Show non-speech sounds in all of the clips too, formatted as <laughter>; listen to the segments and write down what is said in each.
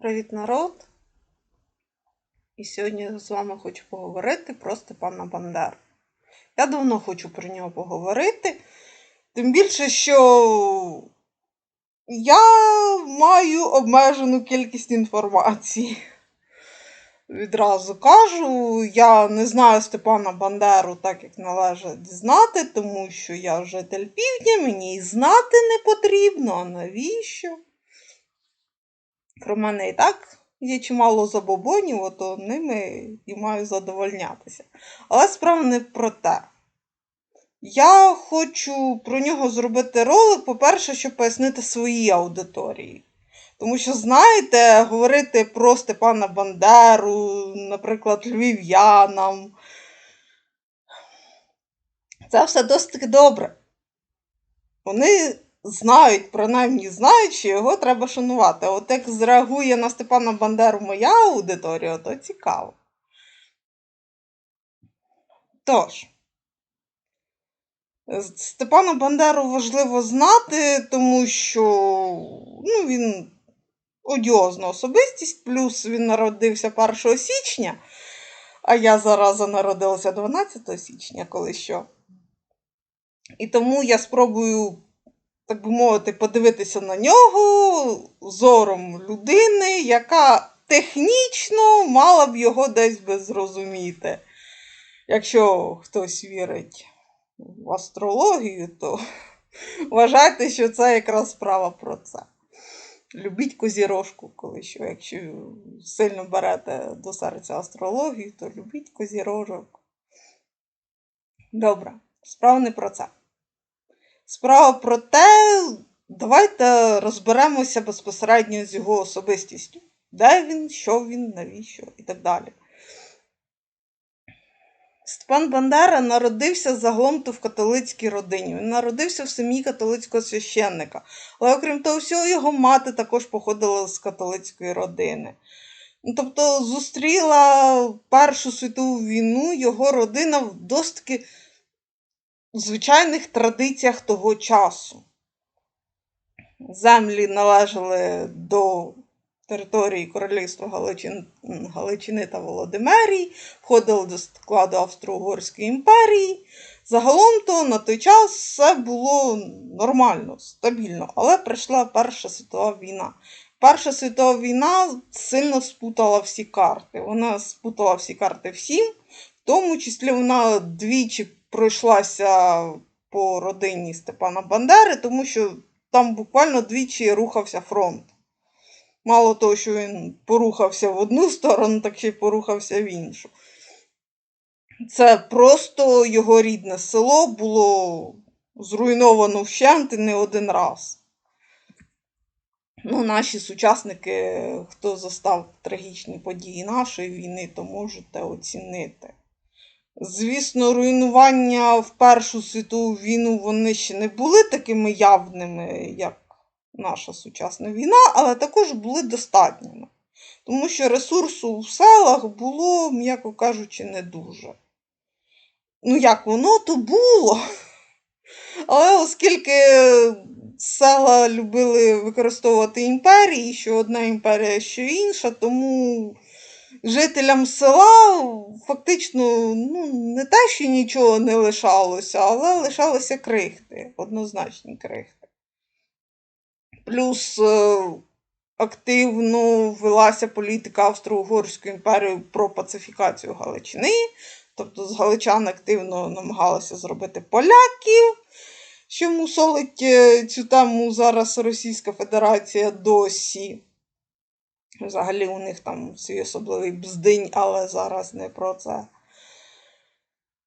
Привіт, народ! І сьогодні з вами хочу поговорити про Степана Бандеру. Я давно хочу про нього поговорити. Тим більше, що я маю обмежену кількість інформації. Відразу кажу, я не знаю Степана Бандеру так, як належить знати, тому що я житель півдня, мені і знати не потрібно, а навіщо? Про мене і так є чимало забобонів, ото ними і маю задовольнятися. Але справа не про те. Я хочу про нього зробити ролик, по-перше, щоб пояснити своїй аудиторії. Тому що, знаєте, говорити про Степана Бандеру, наприклад, львів'янам. Це все досить добре. Вони знають, принаймні знають, що його треба шанувати. А От як зреагує на Степана Бандеру моя аудиторія, то цікаво. Тож, Степана Бандеру важливо знати, тому що ну, він одіозна особистість, плюс він народився 1 січня, а я зараза народилася 12 січня, коли що. І тому я спробую так би мовити, подивитися на нього зором людини, яка технічно мала б його десь би зрозуміти. Якщо хтось вірить в астрологію, то <laughs> вважайте, що це якраз справа про це. Любіть козірожку, коли що, якщо сильно берете до серця астрологію, то любіть козірожок. Добре, справа не про це. Справа про те, давайте розберемося безпосередньо з його особистістю. Де він, що він, навіщо і так далі. Степан Бандера народився загалом то в католицькій родині. Він народився в сім'ї католицького священника. Але, окрім того, всього, його мати також походила з католицької родини. Ну, тобто зустріла Першу світову війну його родина в досить звичайних традиціях того часу. Землі належали до території Королівства Галичин... Галичини та Володимирії, входили до складу Австро-Угорської імперії. Загалом то на той час все було нормально, стабільно, але прийшла Перша світова війна. Перша світова війна сильно спутала всі карти. Вона спутала всі карти всім, в тому числі вона двічі пройшлася по родині Степана Бандери, тому що там буквально двічі рухався фронт. Мало того, що він порухався в одну сторону, так ще й порухався в іншу. Це просто його рідне село було зруйновано вщент і не один раз. Ну, Наші сучасники, хто застав трагічні події нашої війни, то можете оцінити. Звісно, руйнування в Першу світову війну вони ще не були такими явними, як наша сучасна війна, але також були достатніми. Тому що ресурсу в селах було, м'яко кажучи, не дуже. Ну, як воно то було. Але оскільки села любили використовувати імперії, що одна імперія, що інша, тому жителям села фактично ну, не те, що нічого не лишалося, але лишалися крихти, однозначні крихти. Плюс е, активно велася політика Австро-Угорської імперії про пацифікацію Галичини. Тобто з Галичан активно намагалися зробити поляків, що мусолить е, цю тему зараз Російська Федерація досі. Взагалі у них там свій особливий бздинь, але зараз не про це.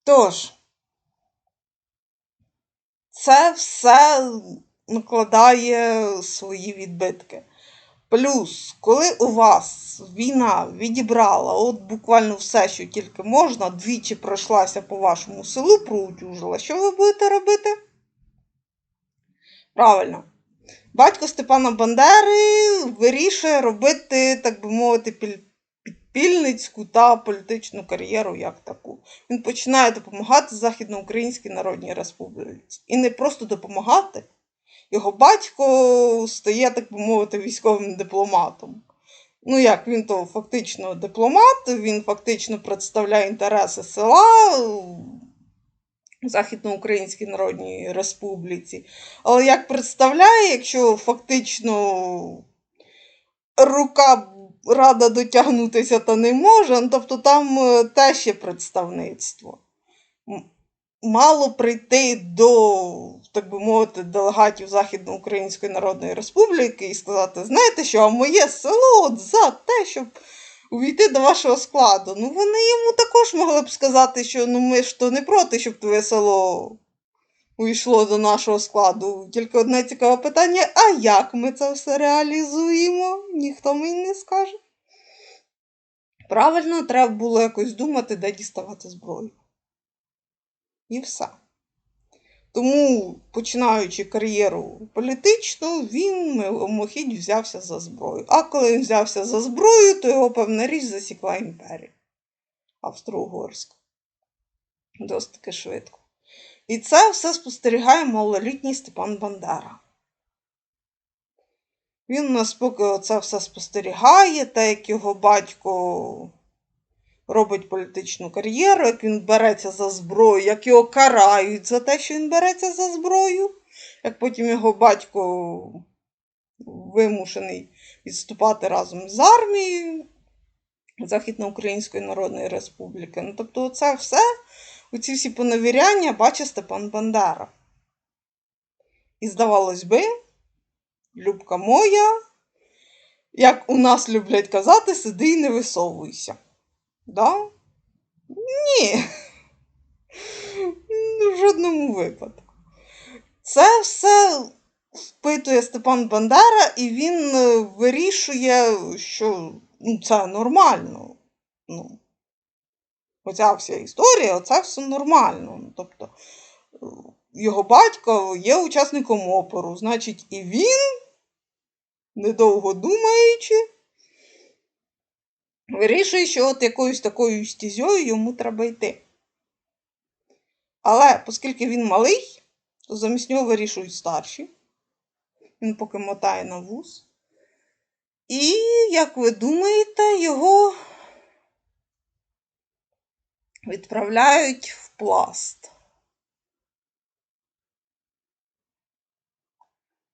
Тож, це все накладає свої відбитки. Плюс, коли у вас війна відібрала от буквально все, що тільки можна, двічі пройшлася по вашому селу, проутюжила, що ви будете робити? Правильно. Батько Степана Бандери вирішує робити, так би мовити, підпільницьку та політичну кар'єру як таку. Він починає допомагати Західноукраїнській Народній Республіці. І не просто допомагати. Його батько стає, так би мовити, військовим дипломатом. Ну, як він то фактично дипломат, він фактично представляє інтереси села Західноукраїнській Народній Республіці. Але як представляє, якщо фактично рука рада дотягнутися та не може, ну, тобто там е, теж є представництво. Мало прийти до, так би мовити, делегатів Західноукраїнської Народної Республіки і сказати, знаєте що, а моє село от за те, щоб увійти до вашого складу. Ну, вони йому також могли б сказати, що ну ми ж то не проти, щоб твоє село увійшло до нашого складу. Тільки одне цікаве питання: а як ми це все реалізуємо? Ніхто мені не скаже. Правильно, треба було якось думати, де діставати зброю. І все. Тому, починаючи кар'єру політичну, він мимохідь взявся за зброю. А коли він взявся за зброю, то його певна річ засікла імперія Австро-Угорська. Досить таки швидко. І це все спостерігає малолітній Степан Бандера. Він у нас поки це все спостерігає, те, як його батько робить політичну кар'єру, як він береться за зброю, як його карають за те, що він береться за зброю, як потім його батько вимушений відступати разом з армією Західноукраїнської Народної Республіки. Ну, тобто, це все, оці всі поневіряння бачить Степан Бандера. І здавалось би, Любка моя, як у нас люблять казати, сиди і не висовуйся. Да? Ні. В жодному випадку. Це все впитує Степан Бандера, і він е, вирішує, що ну, це нормально. Ну, Оця вся історія, оце все нормально. Ну, Тобто, е, його батько є учасником опору, значить, і він, недовго думаючи, вирішує, що от якоюсь такою стізьою йому треба йти. Але оскільки він малий, то замість нього вирішують старші. Він поки мотає на вуз. І, як ви думаєте, його відправляють в пласт.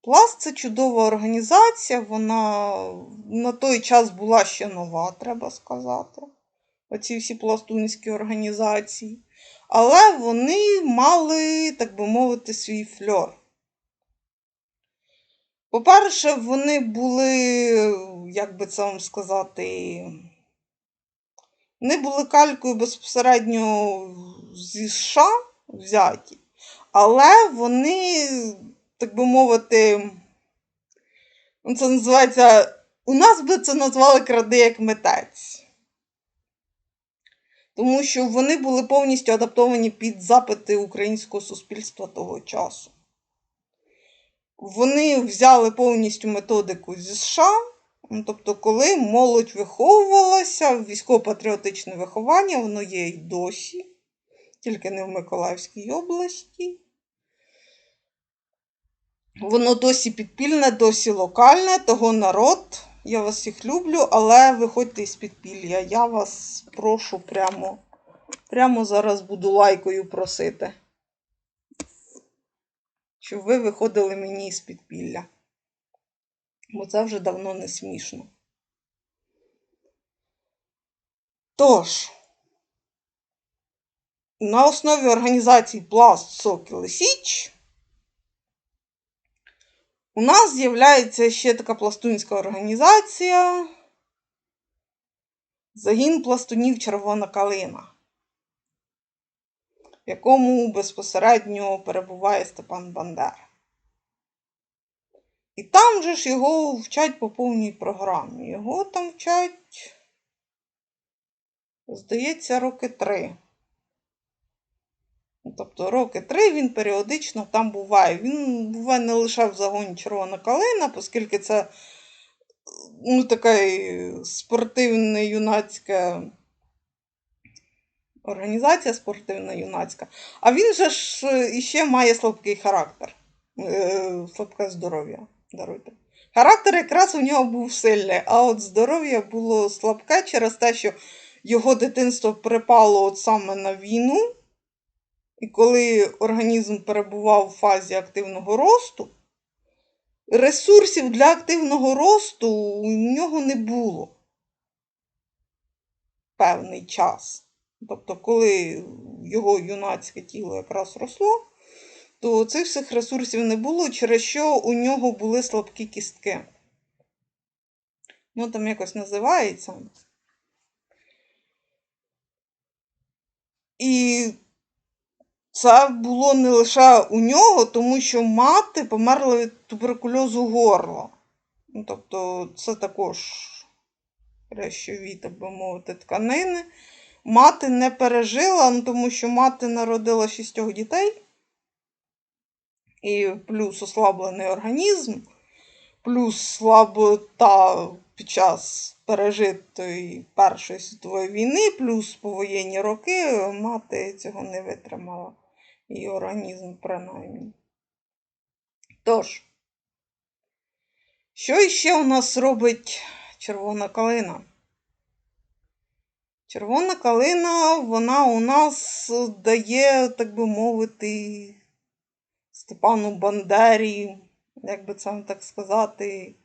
Пласт це чудова організація, вона на той час була ще нова, треба сказати. Оці всі пластунські організації. Але вони мали, так би мовити, свій фльор. По-перше, вони були, як би це вам сказати, вони були калькою безпосередньо зі США взяті, але вони, так би мовити, ну, це називається, у нас би це назвали кради як митець. Тому що вони були повністю адаптовані під запити українського суспільства того часу. Вони взяли повністю методику зі США. Ну, Тобто, коли молодь виховувалася, військово-патріотичне виховання, воно є й досі, тільки не в Миколаївській області. Воно досі підпільне, досі локальне, того народ. Я вас всіх люблю, але виходьте із підпілля. Я вас прошу прямо, прямо зараз буду лайкою просити. Щоб ви виходили мені із підпілля. Бо це вже давно не смішно. Тож, на основі організації Пласт Сокіл і Січ у нас з'являється ще така пластунська організація Загін пластунів Червона Калина, в якому безпосередньо перебуває Степан Бандера. І там же ж його вчать по повній програмі. Його там вчать, здається, роки три. Тобто роки три він періодично там буває. Він буває не лише в загоні Червона калина, оскільки це ну, така спортивна юнацька організація спортивна юнацька. А він же ж іще має слабкий характер, слабке здоров'я. даруйте. Характер якраз у нього був сильний, а от здоров'я було слабке через те, що його дитинство припало от саме на війну. І коли організм перебував в фазі активного росту, ресурсів для активного росту у нього не було певний час. Тобто, коли його юнацьке тіло якраз росло, то цих всіх ресурсів не було, через що у нього були слабкі кістки. Ну, там якось називається. І це було не лише у нього, тому що мати померла від туберкульозу горла. Ну, тобто, це також речові, так би мовити, тканини. Мати не пережила, ну, тому що мати народила шістьох дітей, і плюс ослаблений організм, плюс слабота під час пережитої Першої світової війни, плюс повоєнні роки мати цього не витримала. І організм принаймні. Тож, що іще у нас робить червона калина? Червона калина, вона у нас дає, так би мовити, Степану Бандері, як би це так сказати,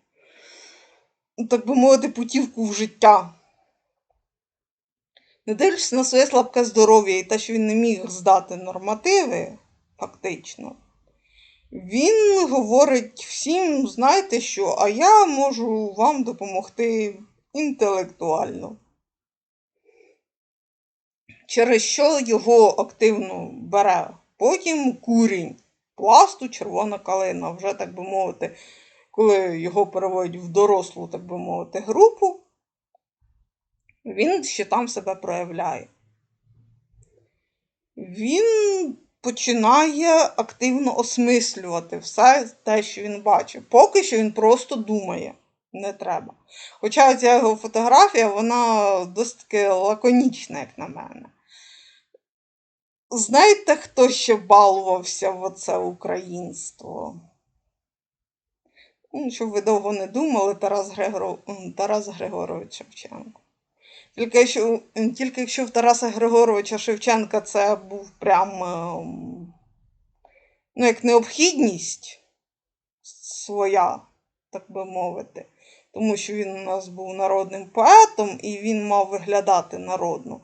так би мовити, путівку в життя. Не дивлячись на своє слабке здоров'я і те, що він не міг здати нормативи, фактично, він говорить всім, знаєте що, а я можу вам допомогти інтелектуально. Через що його активно бере. Потім курінь, пласту, червона калина, вже, так би мовити, коли його переводять в дорослу, так би мовити, групу, він ще там себе проявляє. Він починає активно осмислювати все те, що він бачить. Поки що він просто думає, не треба. Хоча ця його фотографія, вона досить таки лаконічна, як на мене. Знаєте, хто ще балувався в оце українство? Ну, щоб ви довго не думали, Тарас, Григоров... Тарас Григорович Шевченко. Тільки якщо, тільки якщо в Тараса Григоровича Шевченка це був прям ем, ну, як необхідність своя, так би мовити. Тому що він у нас був народним поетом і він мав виглядати народно,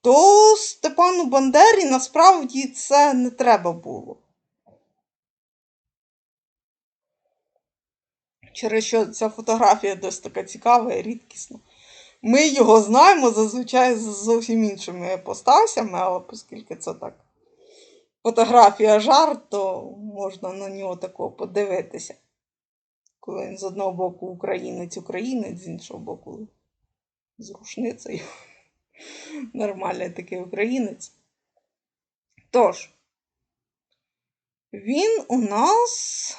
то Степану Бандері насправді це не треба було. Через що ця фотографія досить така цікава і рідкісна. Ми його знаємо зазвичай з зовсім іншими постасями, але оскільки це так фотографія жарт, то можна на нього такого подивитися. Коли він з одного боку українець українець, з іншого боку з рушницею. <laughs> Нормальний такий українець. Тож, він у нас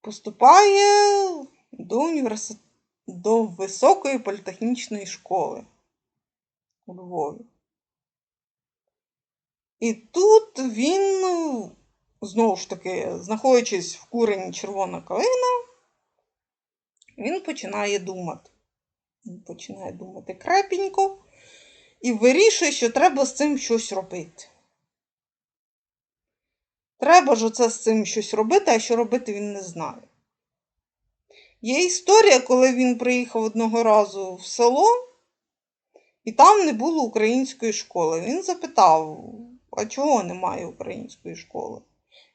поступає до університету до Високої політехнічної школи у Львові. І тут він, ну, знову ж таки, знаходячись в курені червона калина, він починає думати. Він починає думати крепенько і вирішує, що треба з цим щось робити. Треба ж оце з цим щось робити, а що робити він не знає. Є історія, коли він приїхав одного разу в село, і там не було української школи. Він запитав, а чого немає української школи?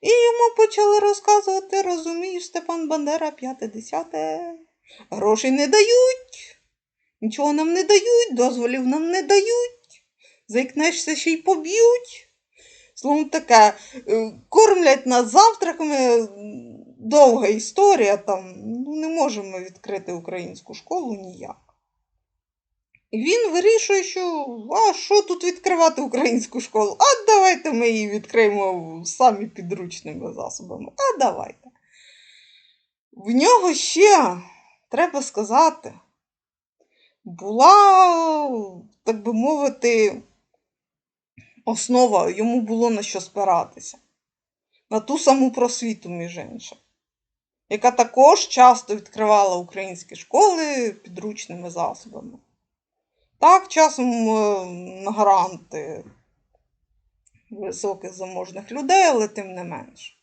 І йому почали розказувати, розумієш, Степан Бандера, п'яте десяте. Грошей не дають, нічого нам не дають, дозволів нам не дають. Заікнешся ще й поб'ють. Словом таке, е, кормлять нас завтраками. Довга історія там, ну, не можемо відкрити українську школу ніяк. І він вирішує, що а що тут відкривати українську школу? А давайте ми її відкриємо самі підручними засобами. А давайте. В нього ще, треба сказати, була, так би мовити, основа, йому було на що спиратися. на ту саму просвіту, між іншим, яка також часто відкривала українські школи підручними засобами. Так, часом е, гранти високих заможних людей, але тим не менше.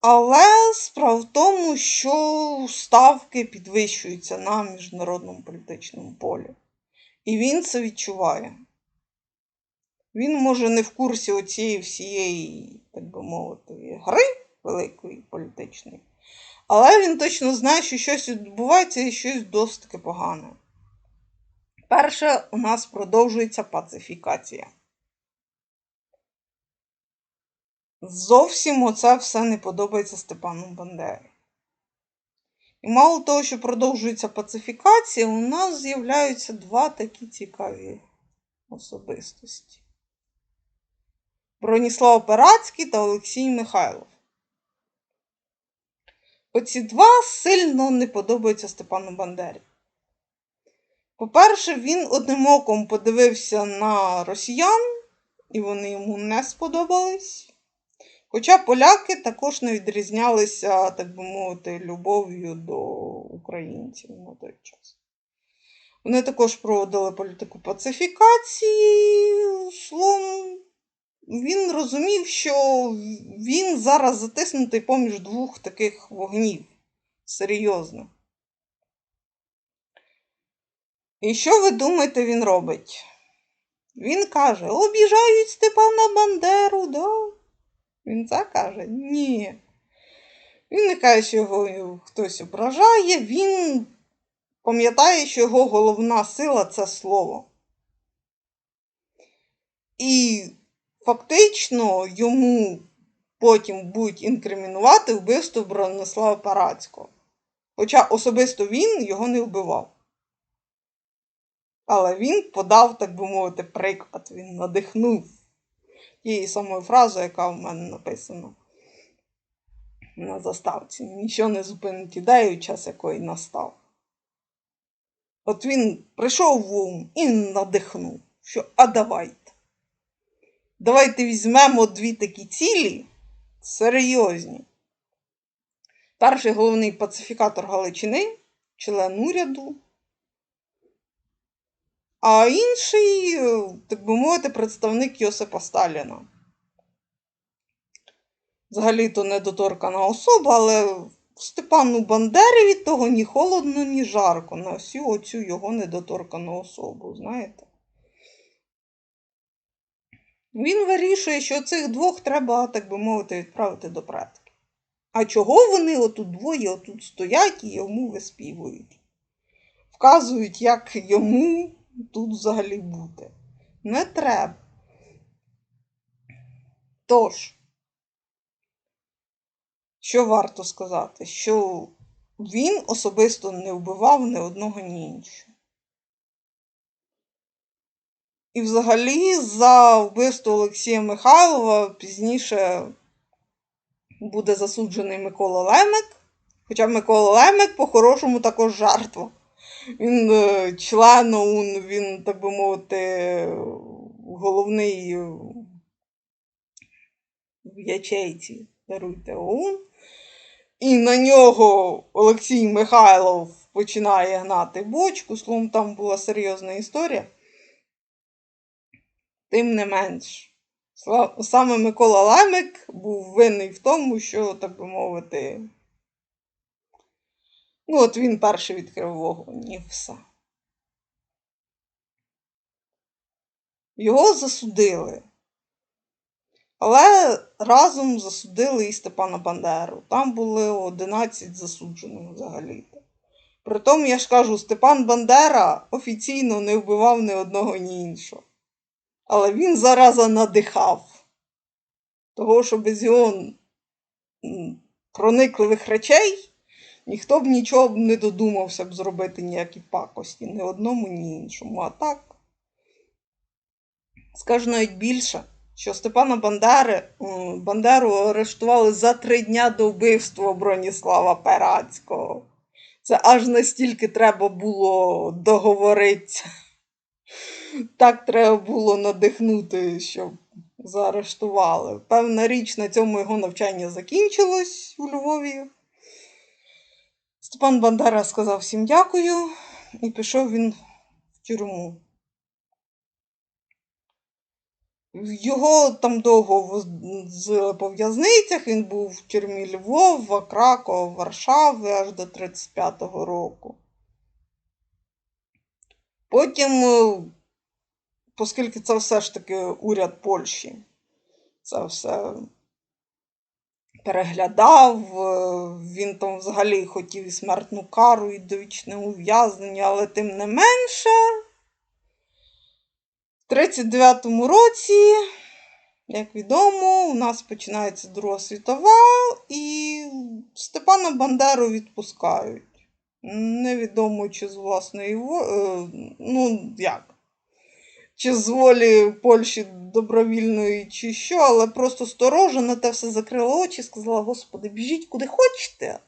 Але справа в тому, що ставки підвищуються на міжнародному політичному полі. І він це відчуває. Він, може, не в курсі оцієї всієї, так би мовити, гри великої політичної, але він точно знає, що щось відбувається і щось досить таки погане. Перше, у нас продовжується пацифікація. Зовсім оце все не подобається Степану Бандері. І мало того, що продовжується пацифікація, у нас з'являються два такі цікаві особистості: Броніслав Перацький та Олексій Михайлов. Оці два сильно не подобаються Степану Бандері. По-перше, він одним оком подивився на росіян, і вони йому не сподобались. Хоча поляки також не відрізнялися, так би мовити, любов'ю до українців на той час. Вони також проводили політику пацифікації. Словом, він розумів, що він зараз затиснутий поміж двох таких вогнів. Серйозно. І що ви думаєте, він робить? Він каже: обіжають Степана Бандеру, да? Він це каже? Ні. Він не каже, що його хтось ображає, він пам'ятає, що його головна сила це слово. І фактично йому потім будуть інкримінувати вбивство Бронислава Парацького. Хоча особисто він його не вбивав. Але він подав, так би мовити, приклад, він надихнув тією самою фразою, яка в мене написана на заставці. Нічого не зупинить ідею, час якої настав. От він прийшов в ум і надихнув, що а давайте. Давайте візьмемо дві такі цілі серйозні. Перший головний пацифікатор Галичини, член уряду. А інший, так би мовити, представник Йосипа Сталіна. Взагалі-то недоторкана особа, але Степану Бандері від того ні холодно, ні жарко на всю оцю його недоторкану особу, знаєте? Він вирішує, що цих двох треба, так би мовити, відправити до предки. А чого вони отут двоє отут стоять і йому виспівують? Вказують, як йому тут взагалі бути. Не треба. Тож, що варто сказати? Що він особисто не вбивав ні одного, ні іншого. І взагалі за вбивство Олексія Михайлова пізніше буде засуджений Микола Лемик. Хоча Микола Лемик по-хорошому також жертва. Він е, член ОУН, він, так би мовити, головний в ячейці, даруйте ОУН. І на нього Олексій Михайлов починає гнати бочку. Словом, там була серйозна історія. Тим не менш, саме Микола Лемик був винний в тому, що, так би мовити, ну, от він перший відкрив вогонь і все. Його засудили. Але разом засудили і Степана Бандеру. Там були 11 засуджених взагалі-то. Притом, я ж кажу, Степан Бандера офіційно не вбивав ні одного, ні іншого. Але він зараза надихав. Того, що без його проникливих речей ніхто б нічого б не додумався б зробити ніякі пакості ні одному, ні іншому. А так, скажу навіть більше що Степана Бандери, Бандеру арештували за три дня до вбивства Броніслава Перацького. Це аж настільки треба було договоритися. Так треба було надихнути, щоб заарештували. Певна річ, на цьому його навчання закінчилось у Львові. Степан Бандера сказав всім дякую, і пішов він в тюрму. Його там довго з по в'язницях, він був в тюрмі Львова, Кракова, Варшави аж до 35-го року. Потім, е, оскільки це все ж таки уряд Польщі, це все переглядав, е, він там взагалі хотів і смертну кару, і довічне ув'язнення, але тим не менше. В 39-му році, як відомо, у нас починається Друга світова, і Степана Бандеру відпускають. Невідомо, чи з власної волі, ну як, чи з волі Польщі добровільної, чи що, але просто сторожа на те все закрила очі і сказала: Господи, біжіть куди хочете,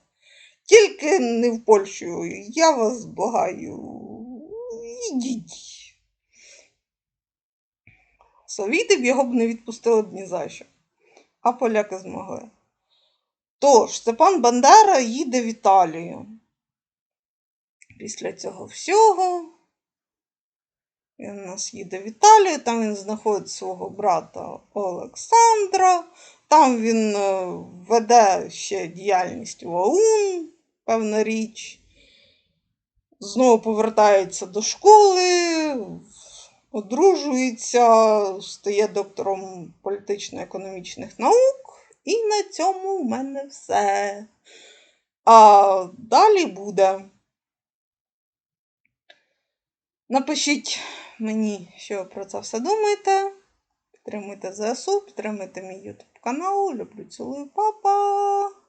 тільки не в Польщу. Я вас благаю. Ідіть. Совіти б його б не відпустили б ні за що. А поляки змогли. Тож, Степан Бандера їде в Італію. Після цього всього. Він у нас їде в Італію, там він знаходить свого брата Олександра. Там він е, веде ще діяльність в ОУН, певна річ. Знову повертається до школи, одружується, стає доктором політично-економічних наук. І на цьому в мене все. А далі буде. Напишіть мені, що про це все думаєте. Підтримуйте ЗСУ, підтримуйте мій YouTube канал. Люблю цілую папа.